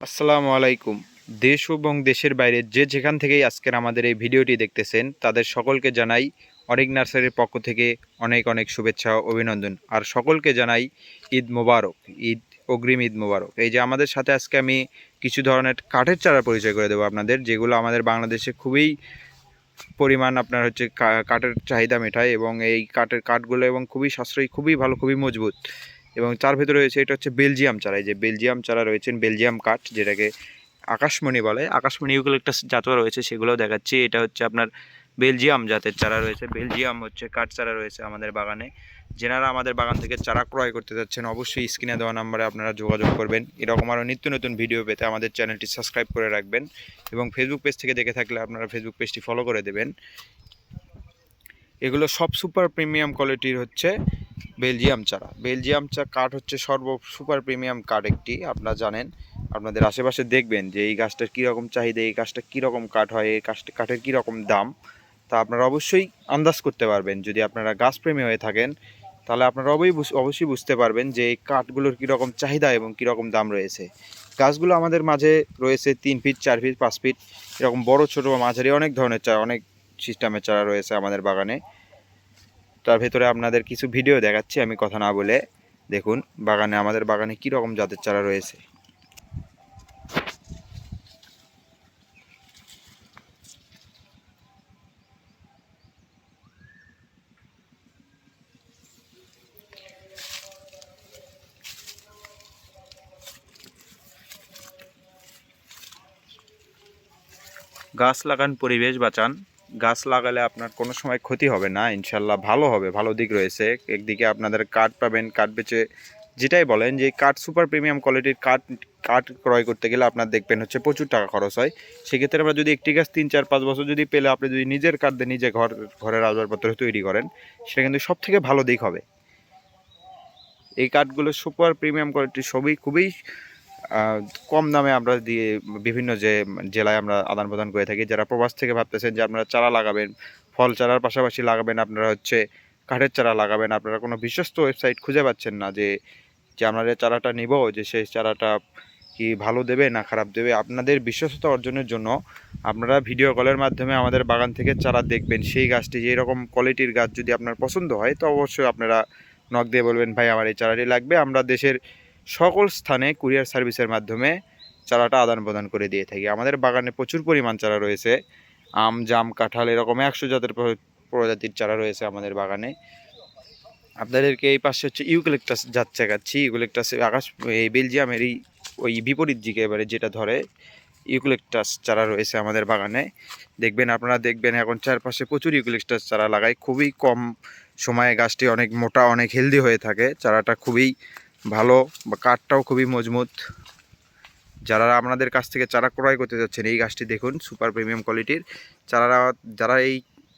আসসালামু আলাইকুম। দেশ এবং দেশের বাইরে যে যেখান থেকেই আজকের আমাদের এই ভিডিওটি দেখতেছেন, তাদের সকলকে জানাই অনেক নার্সারির পক্ষ থেকে অনেক অনেক শুভেচ্ছা ও অভিনন্দন। আর সকলকে জানাই ঈদ মোবারক, ঈদ, অগ্রিম ঈদ মোবারক। এই যে আমাদের সাথে আজকে আমি কিছু ধরনের কাঠের চারা পরিচয় করে দেবো আপনাদের, যেগুলো আমাদের বাংলাদেশে খুবই পরিমাণ আপনার হচ্ছে কাঠের চাহিদা মেটায় এবং এই কাঠের কাঠগুলো এবং খুবই সাশ্রয়ী, খুবই ভালো, খুবই মজবুত। এবং তার ভেতরে রয়েছে, এটা হচ্ছে বেলজিয়াম চারা। এই যে বেলজিয়াম চারা রয়েছেন, বেলজিয়াম কাঠ, যেটাকে আকাশমণি বলে। আকাশমণি ওগুলো একটা জাতও রয়েছে, সেগুলোও দেখাচ্ছি। এটা হচ্ছে আপনার বেলজিয়াম জাতের চারা রয়েছে। বেলজিয়াম হচ্ছে কাঠ চারা রয়েছে আমাদের বাগানে। যেনারা আমাদের বাগান থেকে চারা ক্রয় করতে যাচ্ছেন, অবশ্যই স্ক্রিনে দেওয়া নাম্বারে আপনারা যোগাযোগ করবেন। এরকম আরও নিত্য নতুন ভিডিও পেতে আমাদের চ্যানেলটি সাবস্ক্রাইব করে রাখবেন এবং ফেসবুক পেজ থেকে দেখে থাকলে আপনারা ফেসবুক পেজটি ফলো করে দেবেন। এগুলো সব সুপার প্রিমিয়াম কোয়ালিটির হচ্ছে। বেলজিয়াম চারা। বেলজিয়াম চা কাঠ হচ্ছে সর্ব সুপার প্রিমিয়াম কাঠ একটি, আপনারা জানেন। আপনাদের আশেপাশে দেখবেন যে এই গাছটার কীরকম চাহিদা, এই গাছটা কীরকম কাঠ হয়, এই গাছটা কাঠের কীরকম দাম। তা আপনারা অবশ্যই আন্দাজ করতে পারবেন। যদি আপনারা গাছপ্রেমী হয়ে থাকেন, তাহলে আপনারা অবশ্যই অবশ্যই বুঝতে পারবেন যে এই কাঠগুলোর কীরকম চাহিদা এবং কীরকম দাম রয়েছে। গাছগুলো আমাদের মাঝে রয়েছে তিন ফিট, চার ফিট, পাঁচ ফিট। এরকম বড়, ছোটো মাঝারি অনেক ধরনের চারা অনেক সিস্টেমের চারা রয়েছে আমাদের বাগানে। তার ভেতরে আপনাদের কিছু ভিডিও দেখাচ্ছি, আমি কথা না বলে দেখুন বাগানে, আমাদের বাগানে কী রকম জাতের চারা রয়েছে। গাছ লাগান, পরিবেশ বাঁচান। গাছ লাগালে আপনার কোনো সময় ক্ষতি হবে না, ইনশাল্লাহ ভালো হবে, ভালো দিক রয়েছে। একদিকে আপনাদের কাঠ পাবেন, কাঠ বেচে যেটাই বলেন যে কাঠ সুপার প্রিমিয়াম কোয়ালিটির কাঠ কাঠ ক্রয় করতে গেলে আপনার দেখবেন হচ্ছে প্রচুর টাকা খরচ হয়। সেক্ষেত্রে আমরা যদি একটি গাছ তিন, চার, পাঁচ বছর যদি পেলে আপনি যদি নিজের কাঠ দিয়ে নিজে ঘর, ঘরের আসবাবপত্র তৈরি করেন, সেটা কিন্তু সব থেকে ভালো দিক হবে। এই কাঠগুলো সুপার প্রিমিয়াম কোয়ালিটির সবই খুবই কম দামে আমরা দিয়ে বিভিন্ন যে জেলায় আমরা আদান প্রদান করে থাকি, যারা প্রবাস থেকে ভাবতেছেন যে আপনারা চারা লাগাবেন, ফল চারার পাশাপাশি লাগাবেন, আপনারা হচ্ছে কাঠের চারা লাগাবেন, আপনারা কোনো বিশ্বস্ত ওয়েবসাইট খুঁজে পাচ্ছেন না যে যে আমরা যে চারাটা নিব, যে সেই চারাটা কি ভালো দেবে না খারাপ দেবে, আপনাদের বিশ্বস্ততা অর্জনের জন্য আপনারা ভিডিও কলের মাধ্যমে আমাদের বাগান থেকে চারা দেখবেন। সেই গাছটি যে এরকম কোয়ালিটির গাছ যদি আপনার পছন্দ হয়, তো অবশ্যই আপনারা নক দিয়ে বলবেন, ভাই, আমার এই চারাটি লাগবে। আমরা দেশের সকল স্থানে কুরিয়ার সার্ভিসের মাধ্যমে চারাটা আদান প্রদান করে দিয়ে থাকি। আমাদের বাগানে প্রচুর পরিমাণ চারা রয়েছে। আম, জাম, কাঁঠাল এরকম একশো জাতের প্রজাতির চারা রয়েছে আমাদের বাগানে। আপনাদেরকে এই পাশে হচ্ছে ইউক্যালিপটাস জাত চাকাচ্ছি ইউক্যালিপটাস আকাশ, এই বেলজিয়ামেরই ওই বিপরীত দিকে এবারে যেটা ধরে, ইউক্যালিপটাস চারা রয়েছে আমাদের বাগানে। দেখবেন, আপনারা দেখবেন এখন চারপাশে প্রচুর ইউক্যালিপটাস চারা লাগায় খুবই কম সময়ে গাছটি অনেক মোটা, অনেক হেলদি হয়ে থাকে। চারাটা খুবই ভালো, বা কাঠটাও খুবই মজবুত। যারা আপনাদের কাছ থেকে চারা ক্রয় করতে যাচ্ছেন, এই গাছটি দেখুন সুপার প্রিমিয়াম কোয়ালিটির চারা যারা এই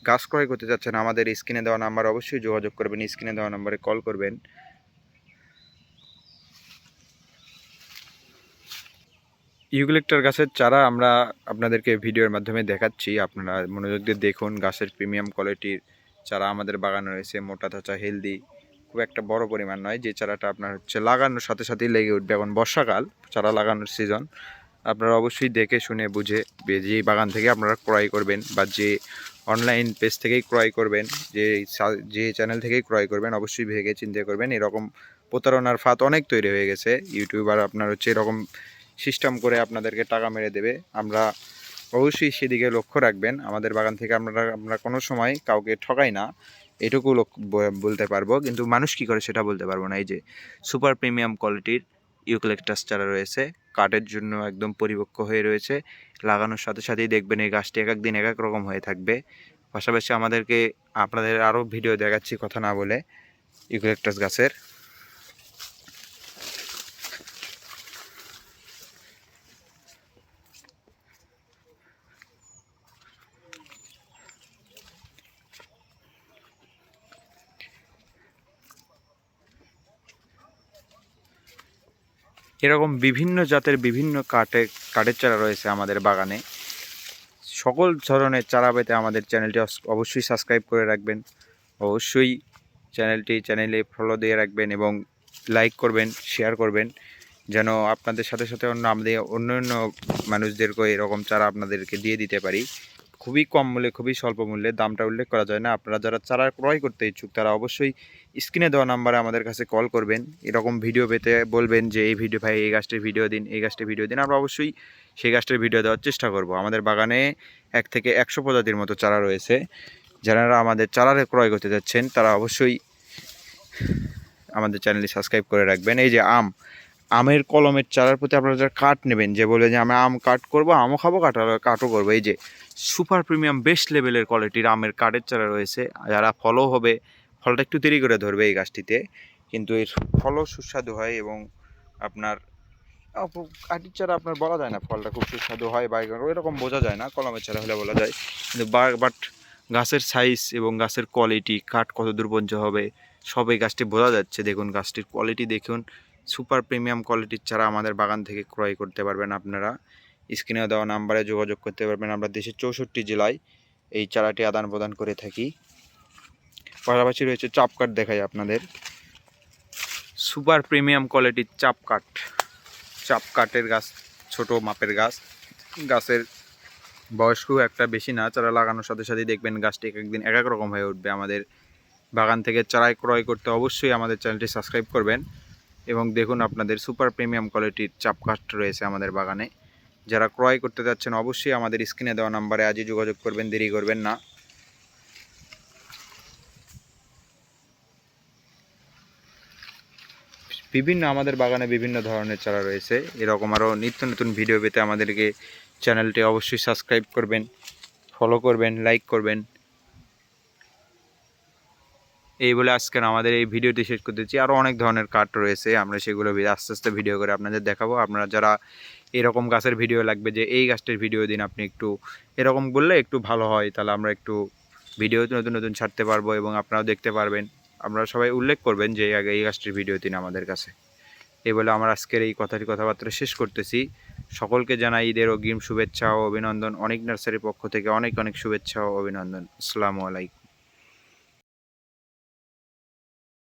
গাছ ক্রয় করতে যাচ্ছেন, আমাদের স্ক্রিনে দেওয়া নাম্বার অবশ্যই যোগাযোগ করবেন, স্ক্রিনে দেওয়া নাম্বারে কল করবেন। ইউক্যালিপটাস গাছের চারা আমরা আপনাদেরকে ভিডিওর মাধ্যমে দেখাচ্ছি। আপনারা মনোযোগ দিয়ে দেখুন, গাছের প্রিমিয়াম কোয়ালিটির চারা আমাদের বাগানে রয়েছে, মোটা, তাজা হেলদি খুব একটা বড় পরিমাণ নয়। যে চারাটা আপনার হচ্ছে লাগানোর সাথে সাথেই লেগে উঠবে এখন বর্ষাকাল, চারা লাগানোর সিজন আপনারা অবশ্যই দেখে, শুনে, বুঝে, যে বাগান থেকে আপনারা ক্রয় করবেন বা যে অনলাইন পেজ থেকেই ক্রয় করবেন, যে যে চ্যানেল থেকেই ক্রয় করবেন, অবশ্যই ভেগে চিন্তা করবেন। এরকম প্রতারণার ফাঁদ অনেক তৈরি হয়ে গেছে। ইউটিউবার আপনার হচ্ছে এরকম সিস্টেম করে আপনাদেরকে টাকা মেরে দেবে। আমরা অবশ্যই সেদিকে লক্ষ্য রাখবেন। আমাদের বাগান থেকে আমরা আমরা কোনো সময় কাউকে ঠকাই না। এটুকু বলতে পারব, কিন্তু মানুষ কি করে সেটা বলতে পারব না। এই যে সুপার প্রিমিয়াম কোয়ালিটির ইউক্যালিপটাস চারা রয়েছে, কাঠের জন্য একদম পরিপক্ক হয়ে রয়েছে। লাগানোর সাথে সাথেই দেখবেন এই গাছটি এক একদিন এক এক রকম হয়ে থাকবে। পাশাপাশি আমাদেরকে আপনাদের আরও ভিডিও দেখাচ্ছি কথা না বলে ইউক্যালিপটাস গাছের। এরকম বিভিন্ন জাতের বিভিন্ন কাঠে কাঠের চারা রয়েছে আমাদের বাগানে। সকল ধরনের চারা পেতে আমাদের চ্যানেলটি অবশ্যই সাবস্ক্রাইব করে রাখবেন। অবশ্যই চ্যানেলটি, চ্যানেলে ফলো দিয়ে রাখবেন এবং লাইক করবেন শেয়ার করবেন, যেন আপনাদের সাথে সাথে অন্য আমাদের অন্য অন্য মানুষদেরকেও এরকম চারা আপনাদেরকে দিয়ে দিতে পারি। খুবই কম মূল্যে, খুবই স্বল্প মূল্যে দামটা উল্লেখ করা যায় না। আপনারা যারা চারা ক্রয় করতে ইচ্ছুক, তারা অবশ্যই স্ক্রিনে দেওয়া নাম্বারে আমাদের কাছে কল করবেন। এরকম ভিডিও পেতে বলবেন যে, এই ভিডিও ভাই, এই গাছটির ভিডিও দিন, এই গাছটির ভিডিও দিন। আমরা অবশ্যই সেই গাছটির ভিডিও দেওয়ার চেষ্টা করব। আমাদের বাগানে এক থেকে একশো প্রজাতির মতো চারা রয়েছে। যারা আমাদের চারা ক্রয় করতে যাচ্ছেন, তারা অবশ্যই আমাদের চ্যানেলটি সাবস্ক্রাইব করে রাখবেন। এই যে আম আমের কলমের চারার প্রতি আপনারা যারা কাঠ নেবেন, যে বলে যে আমি আম কাট করব, আমও খাব কাটা কাটও করব। এই যে সুপার প্রিমিয়াম বেস্ট লেভেলের কোয়ালিটির আমের কাঠের চারা রয়েছে, যারা ফলও হবে, ফলটা একটু দেরি করে ধরবে এই গাছটিতে, কিন্তু এর ফলও সুস্বাদু হয় এবং আপনার কাঠির চারা আপনার বলা যায় না ফলটা খুব সুস্বাদু হয় বা এরকম বোঝা যায় না, কলমের চারা হলে বলা যায়। কিন্তু বাট গাছের সাইজ এবং গাছের কোয়ালিটি কাঠ কত দূর হবে, সব এই গাছটি বোঝা যাচ্ছে। দেখুন গাছটির কোয়ালিটি দেখুন সুপার প্রিমিয়াম কোয়ালিটির চারা আমাদের বাগান থেকে ক্রয় করতে পারবেন আপনারা। স্ক্রিনে দেওয়া নাম্বারে যোগাযোগ করতে পারবেন। আমরা দেশের চৌষট্টি জেলায় এই চারাটি আদান প্রদান করে থাকি। পাশাপাশি রয়েছে চাপ কাঠ দেখাই আপনাদের। সুপার প্রিমিয়াম কোয়ালিটির চাপ কাঠ। চাপ কাঠের গাছ, ছোট মাপের গাছ। গাছের বয়স খুব একটা বেশি না, চারা লাগানোর সাথে সাথেই দেখবেন গাছটি এক একদিন এক এক রকম হয়ে উঠবে। আমাদের বাগান থেকে চারাই ক্রয় করতে অবশ্যই আমাদের চ্যানেলটি সাবস্ক্রাইব করবেন। এবং দেখুন আপনাদের সুপার প্রিমিয়াম কোয়ালিটির চাপ কাঠ রয়েছে আমাদের বাগানে। যারা ক্রয় করতে যাচ্ছেন, অবশ্যই আমাদের স্ক্রিনে দেওয়া নাম্বারে আজই যোগাযোগ করবেন, দেরি করবেন না। বিভিন্ন আমাদের বাগানে বিভিন্ন ধরনের চারা রয়েছে। এরকম আরও নিত্য নতুন ভিডিও পেতে আমাদেরকে চ্যানেলটি অবশ্যই সাবস্ক্রাইব করবেন, ফলো করবেন, লাইক করবেন। এই বলে আজকের আমাদের এই ভিডিওটি শেষ করতেছি আরও অনেক ধরনের কাঠ রয়েছে, আমরা সেগুলো আস্তে আস্তে ভিডিও করে আপনাদের দেখাবো। আপনারা যারা এরকম গাছের ভিডিও লাগবে যে এই গাছটির ভিডিও দিন, আপনি একটু এরকম বললে একটু ভালো হয়, তাহলে আমরা একটু ভিডিও নতুন নতুন ছাড়তে পারব এবং আপনারাও দেখতে পারবেন। আপনারা সবাই উল্লেখ করবেন যে আগে এই গাছটির ভিডিও দিন আমাদের কাছে। এই বলে আমার আজকের এই কথাটি কথাবার্তা শেষ করতেছি। সকলকে জানাই ঈদের অগ্রিম শুভেচ্ছা ও অভিনন্দন। অনেক নার্সারির পক্ষ থেকে অনেক অনেক শুভেচ্ছা ও অভিনন্দন। আসসালামু আলাইকুম।